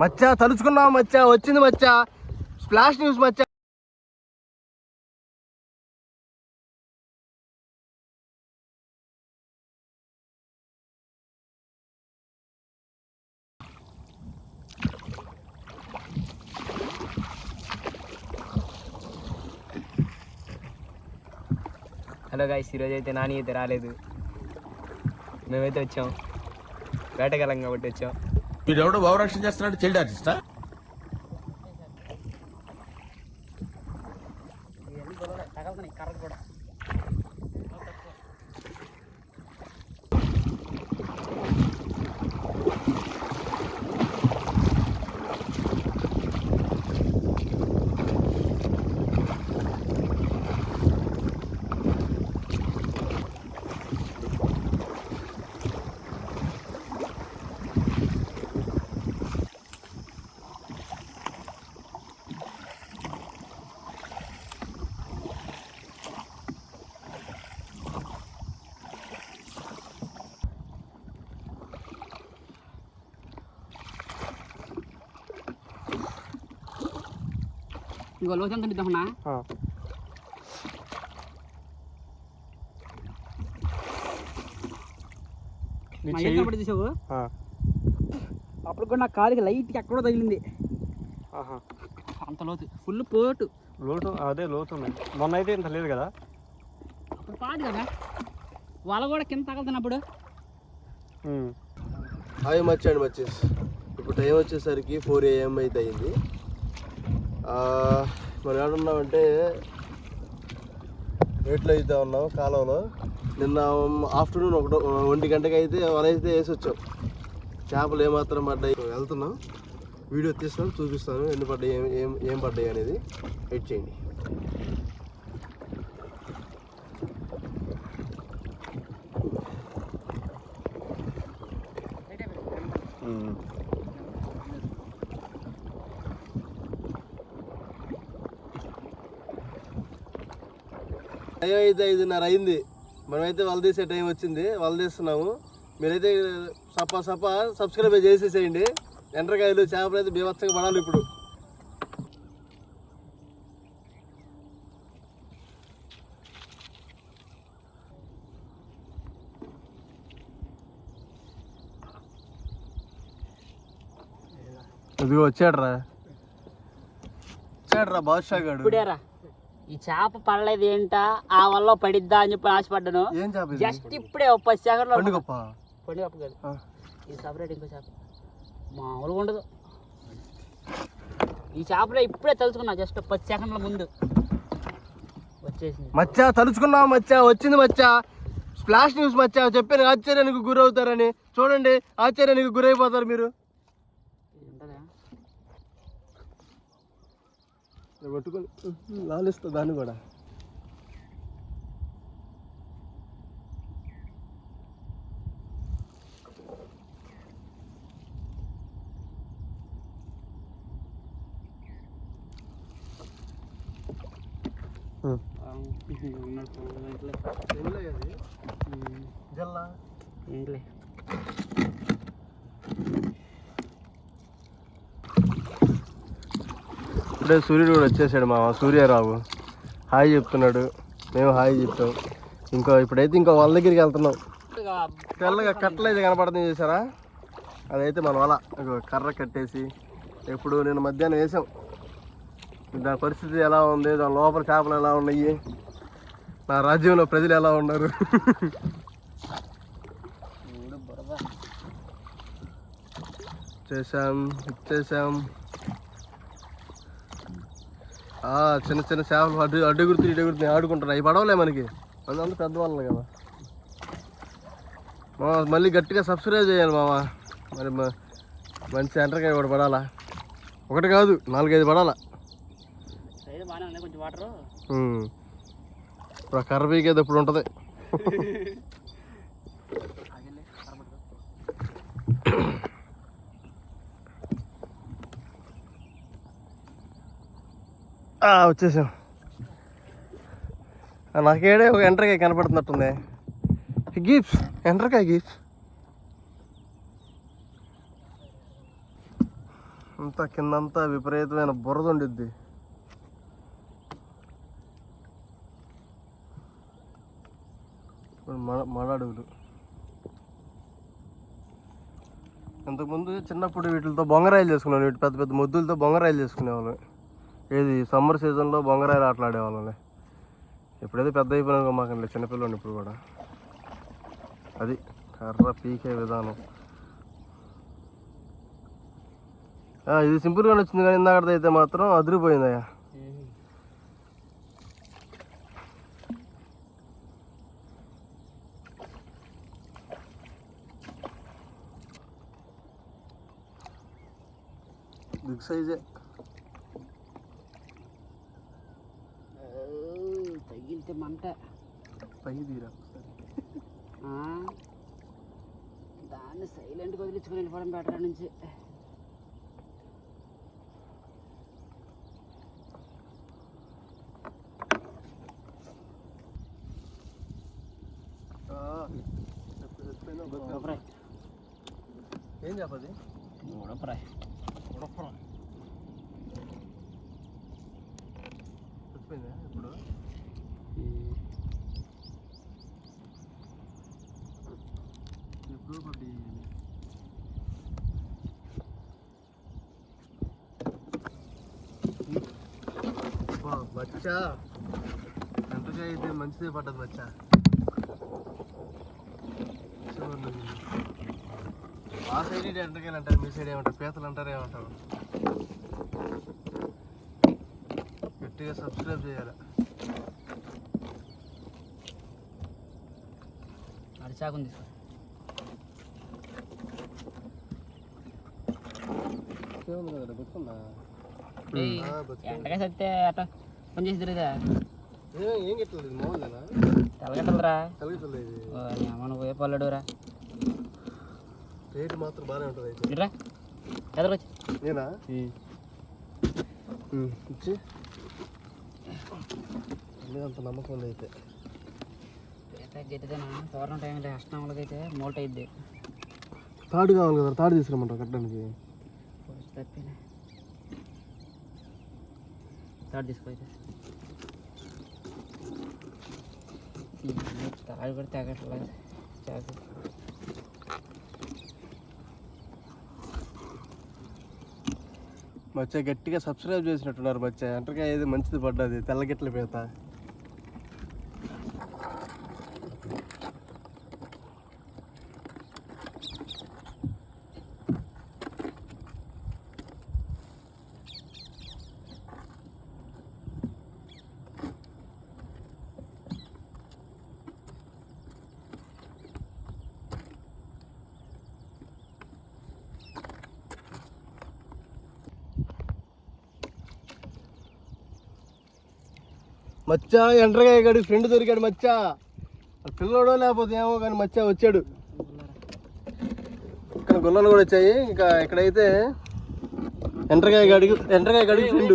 మచ్చా. తలుచుకున్నావు మచ్చా? వచ్చింది మచ్చా. స్ప్లాష్ న్యూస్ మచ్చా. హలో గాయస్ ఈరోజు అయితే నాని అయితే రాలేదు. మేమైతే వచ్చాం. వేటగాలం కాబట్టి వచ్చాం. వీడెవడో భావరక్షణ చేస్తున్నాడు? చైల్డ్ ఆర్టిస్టా? ఇంకో ఏం కనపడి చూసావు అప్పుడు కూడా నా కాలికి లైట్కి ఎక్కడో తగిలింది అంత లోతు ఫుల్ పోటు లోతు అదే లోతు ఉంది మొన్న అయితే ఇంత లేదు కదా అప్పుడు పాడు కదా వల కూడా కింద తగలుతున్నప్పుడు హాయ్ మచ్చండి మచ్చేస్ ఇప్పుడు టైం వచ్చేసరికి ఫోర్ ఏఎం అయితే అయింది. మనం ఏడున్నామంటే రేట్లో అయితే ఉన్నాం కాలంలో. నిన్న ఆఫ్టర్నూన్ ఒకటి ఒంటి గంటకి అయితే వలైతే వేసి వచ్చాం చేపలు ఏమాత్రం పడ్డాయి? వెళ్తున్నాం. వీడియో తీస్తాను చూపిస్తాను. ఎన్ని పడ్డాయి ఏం ఏం ఏం పడ్డాయి అనేది. వెయిట్ చేయండి. టైం అయితే ఐదున్నర అయింది. మనమైతే వల తీసే టైం వచ్చింది. వల తీస్తున్నాము. మీరైతే సపా సపా సబ్స్క్రైబ్ చేసేసేయండి. ఎండ్రకాయలు చేపలు అయితే బీభత్సంగా పడాలి ఇప్పుడు. ఇదిగో వచ్చాడ్రా. వచ్చాడ్రా బాద్షా గాడు. ఈ చేప పడలేదు ఏంటా? ఆ వల్ల పడిద్దా అని చెప్పి ఆశపడ్డాను. ఏం చేప ఇది? జస్ట్ ఇప్పుడే ఒక పది సెకండ్లో పండుగప్ప పండుగ కాదు. ఆ. సపరేట్ ఇంకో చేప. మామూలుగా ఉండదు. ఈ చేపలో ఇప్పుడే తెలుసుకున్నా జస్ట్ పది సెకండ్ల ముందు. వచ్చేసింది. మచ్చా తలుచుకున్నావు మచ్చా వచ్చింది మచ్చా. స్ప్లాష్ న్యూస్ మచ్చా చెప్పాను ఆశ్చర్యానికి గురవుతారని. చూడండి ఆశ్చర్యానికి గురైపోతారు మీరు ఇది ఉంటుందా పట్టుకొని లాలిస్తా దాన్ని కూడా. జల్లా. ఏంటిలే ఇప్పుడే సూర్యుడు కూడా వచ్చేసాడు మా సూర్యరావు. హాయ్ చెప్తున్నాడు. మేము హాయ్ చెప్తాం. ఇంకో ఇప్పుడైతే ఇంకో వాళ్ళ దగ్గరికి వెళ్తున్నాం. తెల్లగా కట్టలు అయితే కనపడుతుంది చేశారా అదైతే మన వల. కర్ర కట్టేసి ఎప్పుడు నేను మధ్యాహ్నం వేసాం. దాని పరిస్థితి ఎలా ఉంది? దాని లోపల చేపలు ఎలా ఉన్నాయి? నా రాజ్యంలో ప్రజలు ఎలా ఉన్నారు? చేసాం ఇచ్చేసాం చిన్న చిన్న చేపలు అడ్డు అడ్డు గుర్తు ఇడ్డు గుర్తు ఆడుకుంటున్నాయి అవి పడవలే మనకి. అందువల్ల పెద్దవాళ్ళం కదా. మా మళ్ళీ గట్టిగా సబ్స్క్రైబ్ చేయాలి మామ. మరి మంచి ఎంటర్కాయ ఒకటి పడాలా? ఒకటి కాదు నాలుగైదు పడాలా. ఇప్పుడు ఆ కర్ర పీకేది ఇప్పుడు ఉంటుంది? వచ్చేసాం. నాకేడే ఒక ఎంటర్కాయ కనపడుతున్నట్టుంది. గిఫ్ట్స్ ఎంటర్కాయ గిఫ్ట్స్ అంతా కిందంతా విపరీతమైన బురద ఉండిద్ది. ఇప్పుడు మడ మడ అడవులు ఇంతకుముందు చిన్నప్పుడు వీటితో బొంగరాయలు చేసుకునేవాళ్ళు వీటి పెద్ద పెద్ద ముద్దులతో బొంగరాయలు చేసుకునేవాళ్ళు. ఏది సమ్మర్ సీజన్లో బొంగరాయలు ఆటలాడేవాళ్ళంలే ఎప్పుడైతే పెద్ద అయిపోయినా మాకండి చిన్నపిల్లలు ఇప్పుడు కూడా. అది కర్ర పీకే విధానం. ఇది సింపుల్గా వచ్చింది కానీ ఇందాకది అయితే మాత్రం అదిరిపోయిందయ్యా. బిగ్ సైజే. తగిలితే మంట పై తీరా ఆ, దాన్ని సైలెంట్గా వదిలించుకొని వెళ్ళిపోవడం బెటర్ నుంచి ఫ్రై ఏం చెప్పది మూడో ఫ్రై చచ్చిపోయిందా ఇప్పుడు ఎప్పుడు ఒకటి బచ్చా ఎంతగా అయితే మంచిదే పడ్డది బచ్చా చూడండి. ఆ సైడ్ ఎంటకాయలు అంటారు మీ సైడ్ ఏమంటారు? పీతలు అంటారు ఏమంటారు? గట్టిగా సబ్స్క్రైబ్ చేయాలి. అరిచాకుంది సార్. ఎండగా సత్తే అట పని చేసి తిరుగుదా ఏ- గిట్టలేదు తెల్లగట్టలరా కలిగితలేదు ఇది. మన పోయే పల్లెడురా రేటు మాత్రం బాగానే ఉంటుంది అయితే. ఇట్రా. ఎదరొచ్చి నేనా? ఇచ్చి. అంత నమ్మకం ఉంది అయితే. గట్టిదేనా? తోరణం టైంలో అష్టం వాళ్ళకైతే మోల్ట్ అయింది తాడు కావాలి కదా తాడు తీసుకురమ్మంటారు కట్టడానికి? తప్పిన. తాడు తీసుకోవచ్చు. తాడు కూడా తగ్గట్లేదు చాకు మచ్చ గట్టిగా సబ్స్క్రైబ్ చేసినట్టున్నారు మచ్చ అంటే ఏది మంచిది పడ్డది. తెల్లగిట్ల పెడతా మచ్చా ఎండ్రగాయ గడి ఫ్రెండ్ దొరికాడు మచ్చా. ఆ పిల్లోడో లేకపోతే ఏమో కానీ మచ్చా వచ్చాడు. ఇక్కడ గుల్లలు కూడా వచ్చాయి. ఇంకా ఇక్కడైతే ఎండ్రగాయ గడికి ఎండ్రగాయ గడికి ఫ్రెండ్.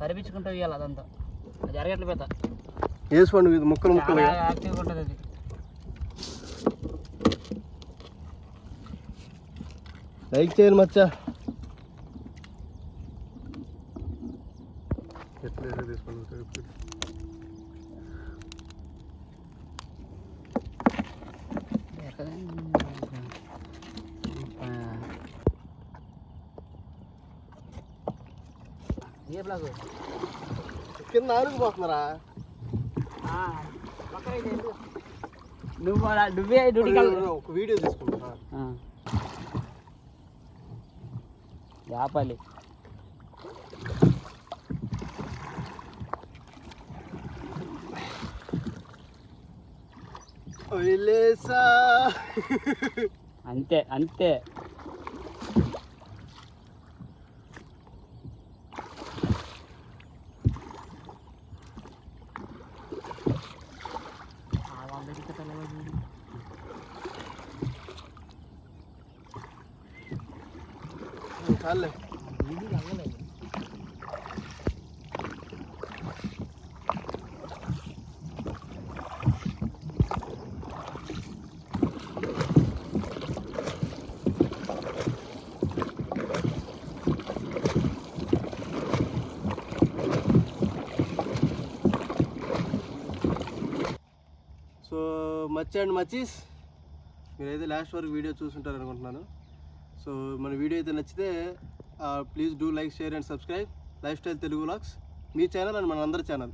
కరిపించుకుంటూ ఇవ్వాలి అదంతా. అది అరగట్ల పెద్ద. వేసుకోండి ఇది ముక్కలు ముక్కలు. యాక్టివ్గా ఉంటుంది అది. లైక్ చేయండి మచ్చా ఎట్లా తీసుకోండి ఎక్కడ ఏ బ్లాగ్ కింద ఆరుకుపోతున్నారా నువ్వు నువ్వే. ఒక వీడియో తీసుకుంటా. ఆ. ఆపాలి వదిలేసా అంతే అంతే. చాలే సో మచ్ అండ్ మచీస్ మీరైతే లాస్ట్ వరకు వీడియో చూసుంటారు అనుకుంటున్నాను సో మన వీడియో అయితే నచ్చితే please do like share and subscribe lifestyle Telugu vlogs me channel and మన అందరి ఛానల్